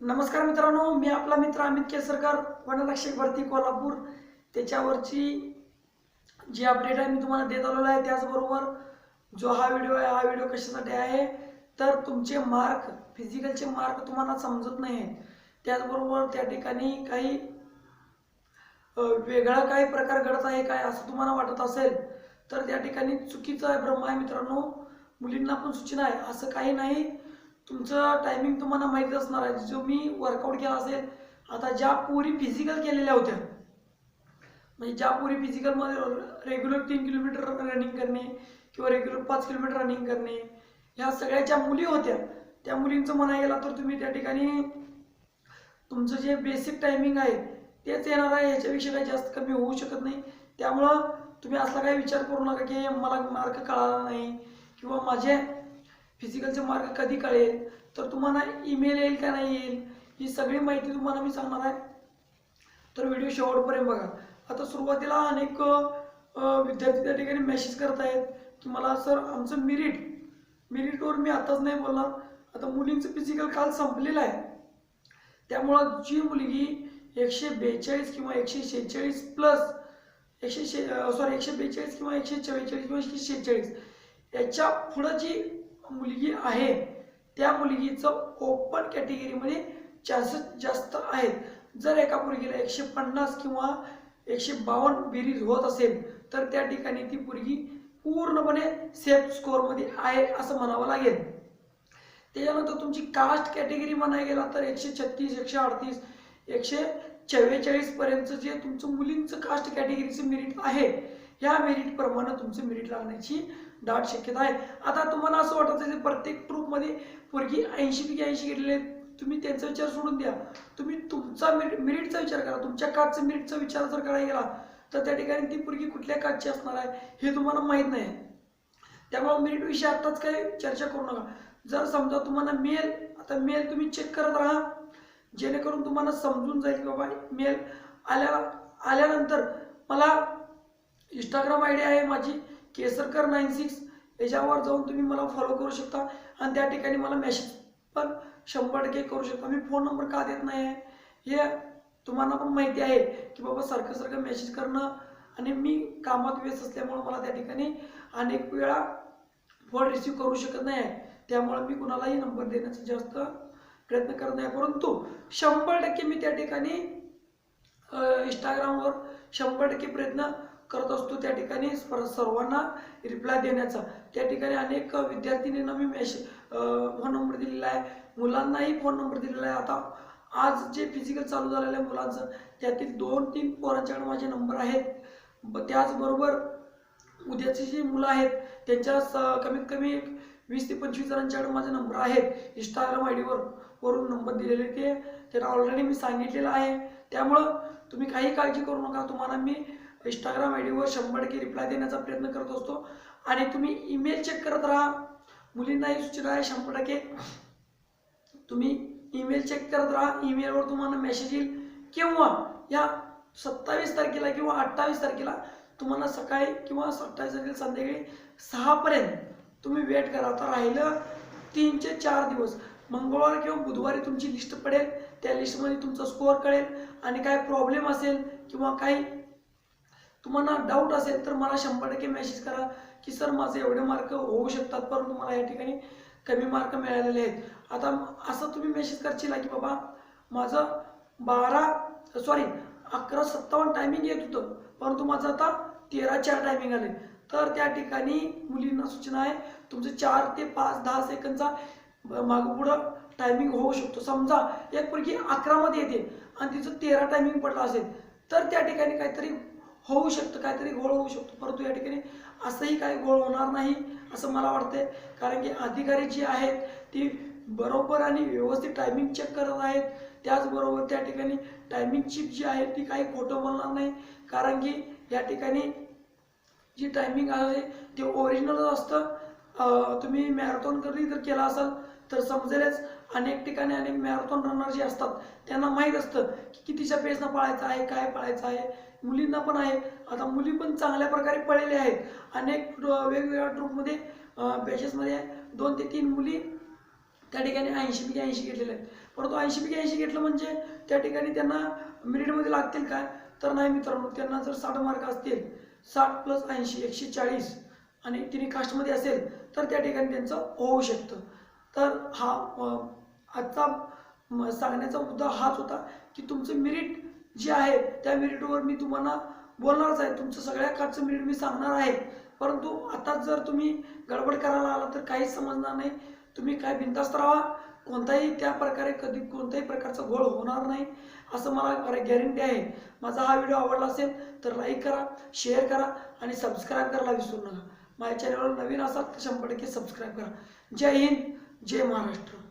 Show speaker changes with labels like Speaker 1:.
Speaker 1: नमस्कार मित्रांनो मी आपला मित्र अमित केसरकर वनरक्षक भरती कोल्हापूर. त्याच्यावरची जी अपडेट आहे मी तुम्हाला देत आलेलो आहे त्याचबरोबर जो हा व्हिडिओ आहे हा व्हिडिओ कशासाठी आहे तर तुमचे मार्क फिजिकलचे मार्क तुम्हाला समजत नाही. आहेत त्याचबरोबर त्या ठिकाणी काही वेगळा काही प्रकार घडत आहे काय असं तुम्हाला वाटत असेल तर त्या ठिकाणी चुकीचं आहे भ्रम आहे मित्रांनो. मुलींना पण सूचना आहे असं काही नाही. तुमचं टायमिंग तुम्हाला माहीत असणार आहे. जो मी वर्कआउट केला असेल आता ज्या पोरी फिजिकल केलेल्या होत्या म्हणजे ज्या पोरी फिजिकलमध्ये रेग्युलर तीन किलोमीटर रनिंग करणे किंवा रेग्युलर पाच किलोमीटर रनिंग करणे ह्या सगळ्या ज्या मुली होत्या त्या मुलींचं म्हणा गेला तर तुम्ही त्या ठिकाणी तुमचं जे बेसिक टायमिंग आहे तेच येणार आहे. ह्याच्यापेक्षा काही जास्त कमी होऊ शकत नाही. त्यामुळं तुम्ही असला काही विचार करू नका की मला मार्क कळाला नाही किंवा माझे फिजिकलचे मार्क कधी कळेल? तर तुम्हाला ईमेल येईल का नाही येईल? ही सगळी माहिती तुम्हाला मी सांगणार आहे. तर व्हिडिओ शेवटपर्यंत बघा. आता सुरुवातीला अनेक विद्यार्थी त्या ठिकाणी मेसेज करत आहेत की मला सर आमचं मिरिट मिरिटवर मी आताच नाही बोलणार. आता मुलींचं फिजिकल काल संपलेलं आहे. त्यामुळं जी मुलगी एकशे बेचाळीस किंवा एकशे शेहेचाळीस प्लस एकशे शे सॉरी एकशे बेचाळीस किंवा एकशे चव्वेचाळीस किंवा एकशे शेहेचाळीस याच्या पुढं जी मुलगी आहे. त्या मुलगीचं ओपन कॅटेगरीमध्ये चान्सेस जास्त आहेत. जर एका मुलगीला एकशे पन्नास किंवा एकशे बावन्न बेरीज होत असेल तर त्या ठिकाणी ती मुलगी पूर्णपणे सेफ स्कोअरमध्ये आहे असं म्हणावं लागेल. त्याच्यानंतर तुमची कास्ट कॅटेगरी म्हणायला गेला तर एकशे छत्तीस एकशे अडतीस एकशे चव्वेचाळीसपर्यंत जे तुमचं मुलींचं कास्ट कॅटेगरीचं मेरिट आहे ह्या मेरिटप्रमाणे तुमचं मेरिट लागण्याची दाट शक्यता आहे. आता तुम्हाला असं वाटत असेल प्रत्येक ट्रूपमध्ये पोरगी ऐंशी पैकी ऐंशी घेतलेले आहेत. तुम्ही त्यांचा विचार सोडून द्या. तुम्ही तुमचा मेरिट मेरिटचा विचार करा. तुमच्या कास्टचा मेरिटचा विचार जर करायला गेला तर त्या ठिकाणी ती पोरगी कुठल्या काचची असणार आहे हे तुम्हाला माहीत नाही. त्यामुळे मिरिटविषयी आत्ताच काही चर्चा करू नका. जर समजा तुम्हाला मेल आता मेल तुम्ही चेक करत राहा. जेणेकरून तुम्हाला समजून जाईल की बाबा मेल आल्या आल्यानंतर मला इंस्टाग्राम आय डी आहे माझी. केसरकर नाईन सिक्स याच्यावर जाऊन तुम्ही मला फॉलो करू शकता. आणि त्या ठिकाणी मला मेसेज पण शंभर टक्के करू शकता. मी फोन नंबर का देत नाही आहे हे तुम्हाला पण माहिती आहे की बाबा सारखं सारखं मेसेज करणं आणि मी कामात व्यस्त असल्यामुळं मला त्या ठिकाणी अनेक वेळा फोन रिसीव्ह करू शकत नाही आहे त्यामुळे मी कुणालाही नंबर देण्याचा जास्त प्रयत्न करत नाही. परंतु शंभर टक्के मी त्या ठिकाणी इंस्टाग्रामवर शंभर टक्के प्रयत्न करत असतो त्या ठिकाणी सर्वांना रिप्लाय देण्याचा. त्या ठिकाणी अनेक विद्यार्थिनींना मी मेसेज फोन नंबर दिलेला आहे. मुलांनाही फोन नंबर दिलेला आहे. आता आज जे फिजिकल चालू झालेलं आहे मुलांचं त्यातील दोन तीन पोरांच्याकडे माझे नंबर आहेत. ब- त्याचबरोबर उद्याची जी मुलं आहेत त्यांच्या स- कमीत कमी एक वीस ते पंचवीस जणांच्याकडे माझे नंबर आहेत. इंस्टाग्राम आय डीवर वरून नंबर दिलेले ते. त्यांना ऑलरेडी मी सांगितलेलं आहे. त्यामुळं तुम्ही काही काळजी करू नका. तुम्हाला मी इंस्टाग्राम आय डीवर शंभर टक्के रिप्लाय देण्याचा प्रयत्न करत असतो. आणि तुम्ही ईमेल चेक करत राहा. मुलींनाही सूचना आहे शंभर टक्के. तुम्ही ईमेल चेक करत राहा. ईमेलवर तुम्हाला मेसेज येईल. किंवा या सत्तावीस तारखेला किंवा अठ्ठावीस तारखेला तुम्हाला सकाळी किंवा सत्तावीस तारखेला संध्याकाळी सहापर्यंत तुम्ही वेट करा. आता राहिलं तीनचे चार दिवस. मंगळवार किंवा बुधवारी तुमची लिस्ट पडेल. त्या लिस्टमध्ये तुमचा स्कोअर कळेल. आणि काय प्रॉब्लेम असेल किंवा काही तुम्हाला डाऊट असेल तर मला शंभर टक्के मेसेज करा की सर माझे एवढे मार्क होऊ शकतात परंतु मला या ठिकाणी कमी मार्क मिळालेले आहेत. आता असं तुम्ही मेसेज करशील की बाबा माझं बारा सॉरी अकरा सत्तावन्न टायमिंग येत होतं परंतु माझं आता तेरा चार टायमिंग आले. तर त्या ठिकाणी मुलींना सूचना आहे तुमचं चार ते पाच दहा सेकंदचा मागं पुढं टायमिंग होऊ शकतो. समजा एक मुलगी अकरामध्ये येते आणि तिचं तेरा टायमिंग पडला असेल तर त्या ठिकाणी काहीतरी होऊ शकतं काहीतरी गोळ होऊ शकतो. परंतु या ठिकाणी असंही काही गोळ होणार नाही असं मला वाटतंय. कारण की अधिकारी जी आहेत ती बरोबर आणि व्यवस्थित टायमिंग चेक करत आहेत. त्याचबरोबर त्या ठिकाणी टायमिंग चिप जी आहे ती काही खोटं बोलणार नाही. कारण की या ठिकाणी जी टायमिंग आहे ते ओरिजिनल असतं. तुम्ही मॅरेथॉन कधी जर केला असाल तर समजेलच अनेक ठिकाणी अनेक मॅरेथॉन रनर जे असतात त्यांना माहीत असतं की कितीच्या पेसनं पळायचं आहे काय पळायचं आहे. मुलींना पण आहे. आता मुली पण चांगल्या प्रकारे पळलेले आहेत. अनेक वेगवेगळ्या ट्रूपमध्ये बॅचेसमध्ये दोन ते तीन मुली त्या ठिकाणी ऐंशी पैकी ऐंशी घेतलेले आहेत. परंतु ऐंशी पैकी ऐंशी घेतलं म्हणजे त्या ठिकाणी त्यांना मेरिटमध्ये लागतील काय तर नाही मित्रांनो त्यांना जर साठ मार्क असतील साठ प्लस ऐंशी एकशे चाळीस आणि तिन्ही कास्टमध्ये असेल तर त्या ठिकाणी त्यांचं होऊ शकतं. तर हा आजचा सांगण्याचा मुद्दा हाच होता की तुमचं मेरिट जे आहे त्या मेरिटवर मी तुम्हाला बोलणारच आहे. तुमचं सगळ्या काचचं मेरिट मी सांगणार आहे. परंतु आताच जर तुम्ही गडबड करायला आला तर काहीच समजणार नाही. तुम्ही काय बिंदास्त राहा. कोणताही त्या प्रकारे कधी कोणत्याही प्रकारचा घोळ होणार नाही असं मला गॅरंटी आहे. माझा हा व्हिडिओ आवडला असेल तर लाईक करा शेअर करा आणि सबस्क्राईब करायला विसरू नका. माझ्या चॅनलवर नवीन असाल तर शंभर टक्के सबस्क्राईब करा. जय हिंद. जय महाराष्ट्र